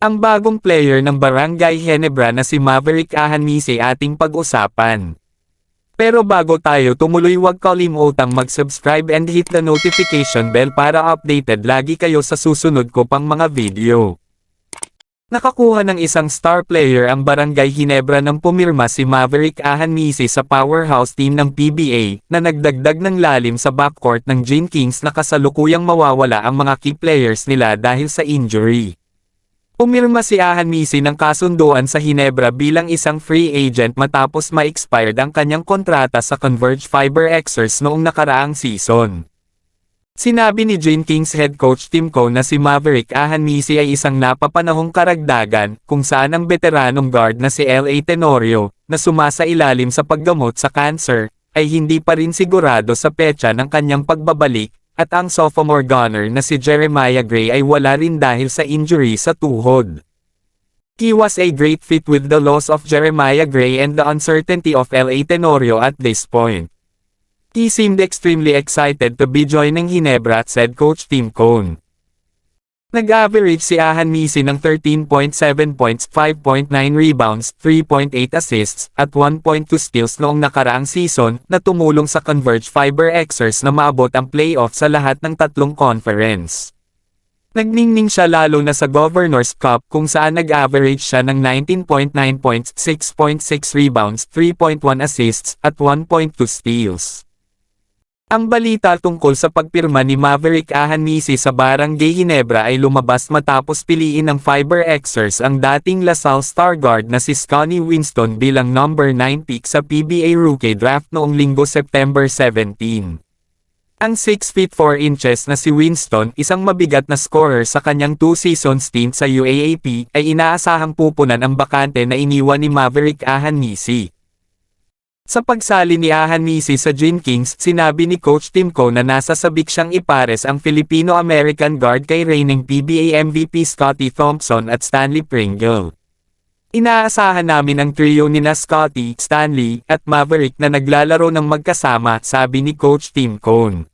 Ang bagong player ng Barangay Ginebra na si Maverick Ahanise ating pag-usapan. Pero bago tayo tumuloy huwag kalimutang mag-subscribe and hit the notification bell para updated lagi kayo sa susunod ko pang mga video. Nakakuha ng isang star player ang Barangay Ginebra nang pumirma si Maverick Ahanise sa powerhouse team ng PBA na nagdagdag ng lalim sa backcourt ng Gene Kings na kasalukuyang mawawala ang mga key players nila dahil sa injury. Pumirma si Ahanisi ng kasunduan sa Hinebra bilang isang free agent matapos ma-expired ang kanyang kontrata sa Converge Fiber Xers noong nakaraang season. Sinabi ni Gene Kings head coach Tim Coe na si Maverick Ahanisi ay isang napapanahong karagdagan kung saan ang veteranong guard na si L.A. Tenorio, na sumasa ilalim sa paggamot sa cancer, ay hindi pa rin sigurado sa petsa ng kanyang pagbabalik, at ang sophomore gunner na si Jeremiah Gray ay wala rin dahil sa injury sa tuhod. He was a great fit with the loss of Jeremiah Gray and the uncertainty of L.A. Tenorio at this point. He seemed extremely excited to be joining Ginebra said Coach Tim Cone. Nag-average si Ahan Misi ng 13.7 points, 5.9 rebounds, 3.8 assists, at 1.2 steals noong nakaraang season na tumulong sa Converge Fiber Xers na maabot ang playoff sa lahat ng tatlong conference. Nagningning siya lalo na sa Governor's Cup kung saan nag-average siya ng 19.9 points, 6.6 rebounds, 3.1 assists, at 1.2 steals. Ang balita tungkol sa pagpirma ni Maverick Ahanisi sa Barangay Ginebra ay lumabas matapos piliin ng Fiber Xers ang dating LaSalle star guard na si Scotty Winston bilang number 9 pick sa PBA Rookie Draft noong linggo September 17. Ang 6 feet 4 inches na si Winston, isang mabigat na scorer sa kanyang 2 season stint sa UAAP, ay inaasahang pupunan ang bakante na iniwan ni Maverick Ahanisi. Sa pagsali ni Ahanisi sa Gene Kings, sinabi ni Coach Tim Coe na nasa sabik siyang ipares ang Filipino-American guard kay reigning PBA MVP Scotty Thompson at Stanley Pringle. Inaasahan namin ang trio ni na Scotty, Stanley, at Maverick na naglalaro ng magkasama, sabi ni Coach Tim Cone.